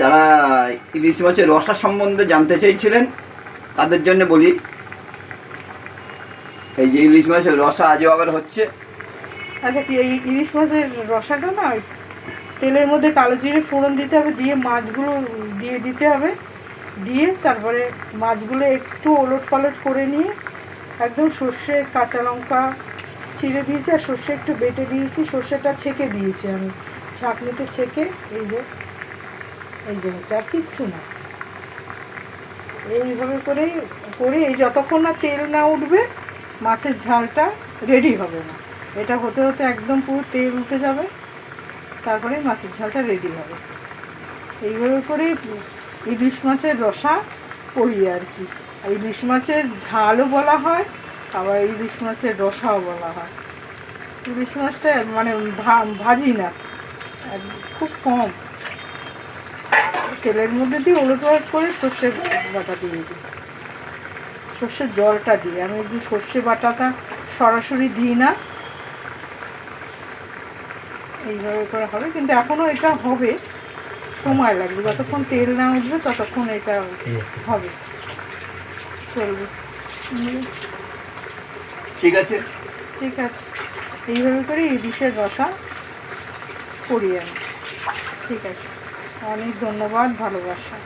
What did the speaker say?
যারা ইলিশ মাছের রসা সম্বন্ধে জানতে চাইছিলেন তাদের জন্য বলি, এই যে ইলিশ মাছের রসা আজও আবার হচ্ছে। আচ্ছা কি এই ইলিশ মাছের রসাটা না তেলের মধ্যে কালো জিরে ফোড়ন দিতে হবে, দিয়ে মাছগুলো দিয়ে দিতে হবে। দিয়ে তারপরে মাছগুলো একটু ওলট পালট করে নিয়ে একদম সর্ষে, কাঁচা লঙ্কা চিড়ে দিয়েছি আর সর্ষে একটু বেটে দিয়েছি। সর্ষেটা ছেঁকে দিয়েছি আমি। ছাঁকনিতে ছেঁকে এই যে এই যে হচ্ছে, আর কিচ্ছু না। এইভাবে করেই, করে এই যতক্ষণ না তেল না উঠবে, মাছের ঝালটা রেডি হবে না। এটা হতে হতে একদম পুরো তেল উঠে যাবে, তারপরে মাছের ঝালটা রেডি হবে। এইভাবে করে ইলিশ মাছের রসা করি আর কি। ইলিশ মাছের ঝালও বলা হয় আবার ইলিশ মাছের রসাও বলা হয়। ইলিশ মাছটা মানে ভাজি না খুব কম। তেলের মধ্যে দিয়ে ওলট পালট করে সর্ষে বাটা দিয়ে দিই। সর্ষের জলটা দিই। আমি একটু সর্ষে বাটাটা সরাসরি দিই না। এইভাবে করে হবে। কিন্তু এখনও এটা হবে। সময় লাগবে। যতক্ষণ তেল না উঠবে ততক্ষণ এটা হবে। চলবে। ঠিক আছে? ঠিক আছে। এইভাবে করে ইলিশের রসা করি আমি ঠিক আছে। অনেক ধন্যবাদ, ভালোবাসা।